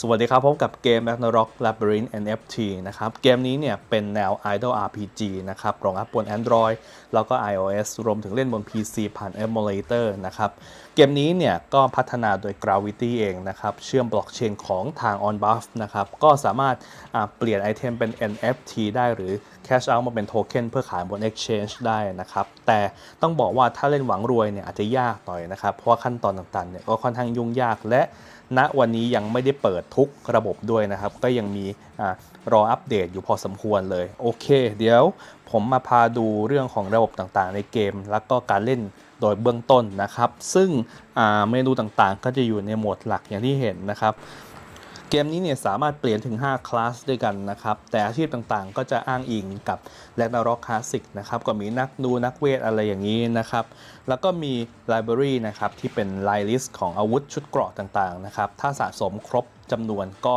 สวัสดีครับ พบกับเกม Ragnarok Labyrinth NFT นะครับ เกมนี้เนี่ยเป็นแนว Idle RPG นะครับรองรับบน Android แล้วก็ iOS รวมถึงเล่นบน PC ผ่าน Emulator นะครับ เกมนี้เนี่ยก็พัฒนาโดย Gravity เองนะครับ เชื่อมบล็อกเชนของทาง OnBuff นะครับ ก็สามารถเปลี่ยนไอเทมเป็น NFT ได้หรือ Cash Out มาเป็นโทเค็นเพื่อขายบน Exchange ได้นะครับ แต่ต้องบอกว่าถ้าเล่นหวังรวยเนี่ยอาจจะยากหน่อยนะครับ เพราะว่าขั้นตอนต่างๆเนี่ยก็ค่อนข้างยุ่งยากและ ณวันนี้ยังไม่ได้เปิดทุกระบบด้วยนะครับ ก็ยังมีอรออัปเดตอยู่พอสมควรเลย โอเค เดี๋ยวผมมาพาดูเรื่องของระบบต่างๆ ในเกม แล้วก็การเล่นโดยเบื้องต้นนะครับ ซึ่งเมนูต่างๆ ก็จะอยู่ในโหมดหลักอย่างที่เห็นนะครับ เกมนี้เนี่ยสามารถเปลี่ยนถึง 5 คลาสด้วยกันนะครับ แต่อาชีพต่างๆ ก็จะอ้างอิงกับ r a g n a r o k Classic นะครับ ก็มีนักดูนักเวทอะไรอย่างนี้นะครับ แล้วก็มี Library นะครับ ที่เป็น Line List ของอาวุธชุดเกราะต่างๆนะครับ ถ้าสะสมครบจำนวนก็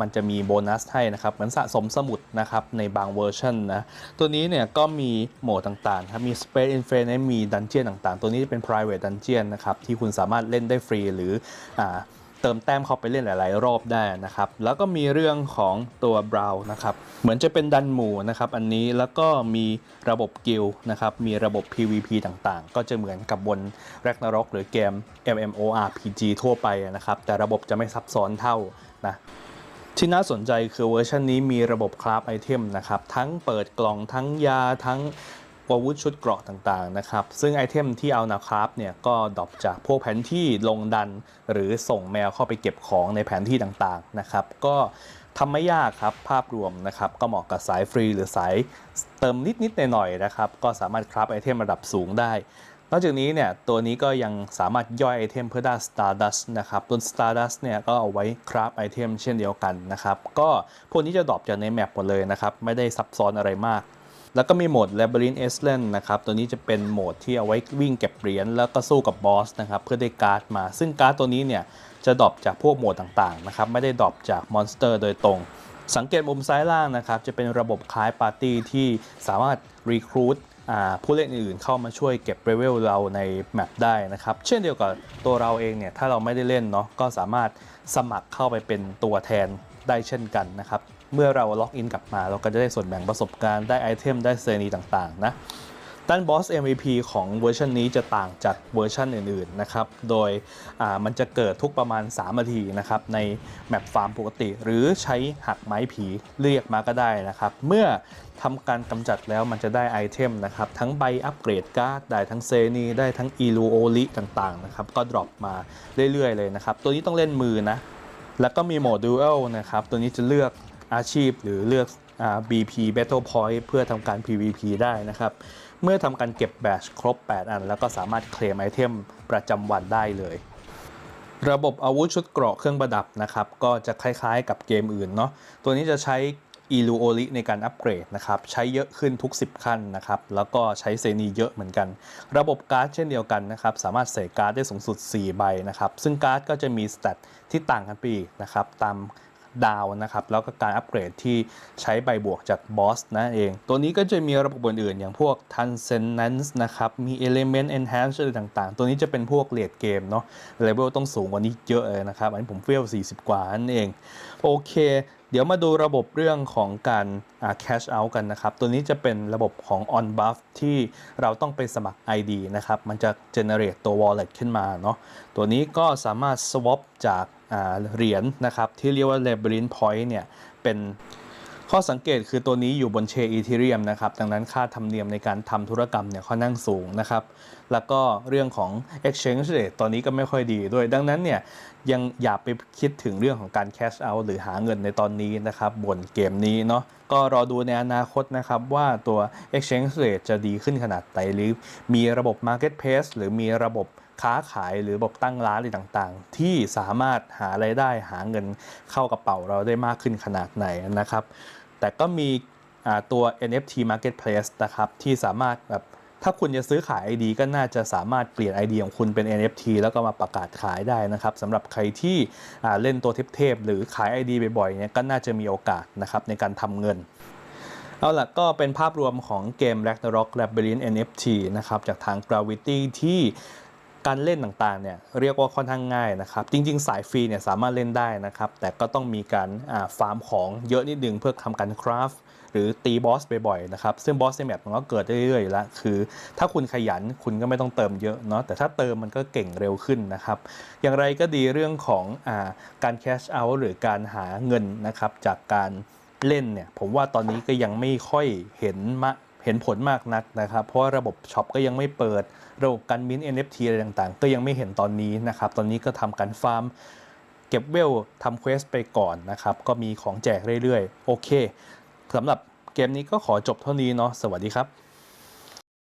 มันจะมีโบนัสให้นะครับ เหมือนสะสมสมุดนะครับ ในบางเวอร์ชันนะ ตัวนี้เนี่ยก็มีโหมดต่างๆครับ มี Space Infinite มีดันเจียนต่างๆ ตัวนี้จะเป็น private dungeon นะครับ ที่คุณสามารถเล่นได้ฟรีหรืออ่า เติมแต้มเข้าไปเล่นหลาย ๆ รอบได้นะครับ แล้วก็มีเรื่องของตัวบราวนะครับ เหมือนจะเป็นดันหมู่นะครับ อันนี้แล้วก็มีระบบกิลนะครับ มีระบบ PVP ต่างๆ ก็จะเหมือนกับบน Ragnarok หรือเกม MMORPG ทั่วไปนะครับ แต่ระบบจะไม่ซับซ้อนเท่านะที่น่าสนใจคือเวอร์ชันนี้มีระบบคราฟไอเทมนะครับ ทั้งเปิดกล่องทั้งยาทั้ง อาวุธชุดเกราะต่างๆนะครับ ซึ่งไอเทมที่เอานาคราฟเนี่ยก็ดรอปจากพวกแผนที่ลงดัน หรือส่งแมวเข้าไปเก็บของในแผนที่ต่างๆนะครับ ก็ทำไม่ยากครับภาพรวมนะครับ ก็เหมาะกับสายฟรีหรือสายเติมนิดๆหน่อยๆนะครับ ก็สามารถคราฟไอเทมระดับสูงได้นอกจากนี้เนี่ยตัวนี้ก็ยังสามารถย่อยไอเทมเพื่อได้ Stardust นะครับตัว Stardust เนี่ยก็เอาไว้คราฟไอเทมเช่นเดียวกันนะครับ ก็พวกนี้จะดรอปจากในแมปหมดเลยนะครับ ไม่ได้ซับซ้อนอะไรมาก แล้วก็มีโหมด Labyrinth e s l a n d นะครับ ตัวนี้จะเป็นโหมดที่เอาไว้วิ่งเก็บเหรียญแล้วก็สู้กับบอสนะครับ เพื่อได้การ์ดมา ซึ่งการ์ดตัวนี้เนี่ยจะดรอปจากพวกโหมดต่างๆนะครับ ไม่ได้ดรอปจากมอนสเตอร์โดยตรง สังเกตมุมซ้ายล่างนะครับ จะเป็นระบบคล้ายปาร์ตี้ที่สามารถรีครูดผู้เล่นอื่นเข้ามาช่วยเก็บเลเวลเราในแมปได้นะครับ เช่นเดียวกับตัวเราเองเนี่ย ถ้าเราไม่ได้เล่นเนาะก็สามารถสมัครเข้าไปเป็นตัวแทนได้เช่นกันนะครับ เมื่อเราล็อกอินกลับมา เราก็จะได้ส่วนแบ่งประสบการณ์ได้ไอเทมได้เซนีต่างๆนะด้านบอส MVP ของเวอร์ชันนี้จะต่างจากเวอร์ชันอื่นๆนะครับ โดยมันจะเกิดทุกประมาณ 3 นาทีนะครับ ในแมปฟาร์มปกติ หรือใช้หักไม้ผีเรียกมาก็ได้นะครับ เมื่อทำการกำจัดแล้วมันจะได้ไอเทมนะครับ ทั้งใบอัปเกรดการ์ดได้ทั้งเซนีได้ทั้งอีลูโอลิต่างๆนะครับ ก็ดรอปมาเรื่อยๆเลยนะครับ ตัวนี้ต้องเล่นมือนะแล้วก็มีโหมด Duel นะครับ ตัวนี้จะเลือก อาชีพหรือเลือกอ BP Battle Point เพื่อทำการ PVP ได้นะครับ เมื่อทำการเก็บแบชครบ 8 อัน แล้วก็สามารถเคลมไอเทมประจำวันได้เลย ระบบอาวุธชุดเกราะเครื่องประดับนะครับ ก็จะคล้ายๆกับเกมอื่นเนาะตัวนี้จะใช้อีลูโอลิในการอัปเกรดนะครับ ใช้เยอะขึ้นทุก 10 ขั้นนะครับ แล้วก็ใช้เซนีเยอะเหมือนกัน ระบบการ์ดเช่นเดียวกันนะครับ สามารถใส่การ์ดได้สูงสุด 4 ใบนะครับ ซึ่งการ์ดก็จะมีสเตตที่ต่างกันไปอีกนะครับ ตาม ดาวนะครับ แล้วก็การอัปเกรดที่ใช้ใบบวกจากบอสนั่นเอง ตัวนี้ก็จะมีระบบอื่นๆ อย่างพวก Transcendence นะครับ มี Element Enhance อะไรต่างๆ ตัวนี้จะเป็นพวกเลดเกมเนาะเลเวลต้องสูงกว่านี้เยอะเลยนะครับ อันนี้ผมเฟล40 กว่านั่นเอง โอเค เดี๋ยวมาดูระบบเรื่องของการอ่า cash out กันนะครับ ตัวนี้จะเป็นระบบของ on buff ที่เราต้องไปสมัคร ID นะครับ มันจะ generate ตัว wallet ขึ้นมาเนาะ ตัวนี้ก็สามารถ swap จาก เหรียญนะครับที่เรียกว่า labyrinth point เนี่ยเป็นข้อสังเกตคือตัวนี้อยู่บนเชอีเทเรียมนะครับดังนั้นค่าธรรมเนียมในการทำธุรกรรมเนี่ยค่อนข้างสูงนะครับ แล้วก็เรื่องของ exchange rate ตอนนี้ก็ไม่ค่อยดีด้วย ดังนั้นเนี่ยยังอย่าไปคิดถึงเรื่องของการ cash out หรือหาเงินในตอนนี้นะครับบนเกมนี้เนาะก็รอดูในอนาคตนะครับว่าตัว exchange rate จะดีขึ้นขนาดไหนหรือมีระบบ marketplace หรือมีระบบ ค้าขายหรือระบบตั้งร้านอะไรต่างๆ ที่สามารถหาไรายได้หาเงินเข้ากระเป๋าเราได้มากขึ้นขนาดไหนนะครับ แต่ก็มีตัว NFT marketplace นะครับที่สามารถแบบถ้าคุณจะซื้อขาย ID ก็น่าจะสามารถเปลี่ยน ID ของคุณเป็น NFT แล้วก็มาประกาศขายได้นะครับสำหรับใครที่เล่นตัวเทพๆหรือขาย ID บ่อยๆเนี่ยก็น่าจะมีโอกาสนะครับในการทำเงินเอาล่ะก็เป็นภาพรวมของเกม Ragnarok Labyrinth NFT นะครับจากทาง Gravity ที่ การเล่นต่างๆเนี่ยเรียกว่าค่อนข้างง่ายนะครับจริง ๆ สายฟรีเนี่ยสามารถเล่นได้นะครับแต่ก็ต้องมีการฟาร์มของเยอะนิดนึงเพื่อทำการคราฟหรือตีบอสบ่อยๆนะครับซึ่งบอสในแมปมันก็เกิดเรื่อยๆแล้วคือ ถ้าคุณขยันคุณก็ไม่ต้องเติมเยอะเนาะแต่ถ้าเติมมันก็เก่งเร็วขึ้นนะครับอย่างไรก็ดีเรื่องของอาการแคชเอาท์หรือการหาเงินนะครับจากการเล่นเนี่ยผมว่าตอนนี้ก็ยังไม่ค่อยเห็นมะ เห็นผลมากนักนะครับ เพราะว่าระบบช็อปก็ยังไม่เปิด ระบบการมิ้น NFT อะไรต่างๆ ก็ยังไม่เห็นตอนนี้นะครับ ตอนนี้ก็ทำการฟาร์ม เก็บเวลทำเควสไปก่อนนะครับ ก็มีของแจกเรื่อยๆ โอเคสำหรับเกมนี้ก็ขอจบเท่านี้เนาะสวัสดีครับ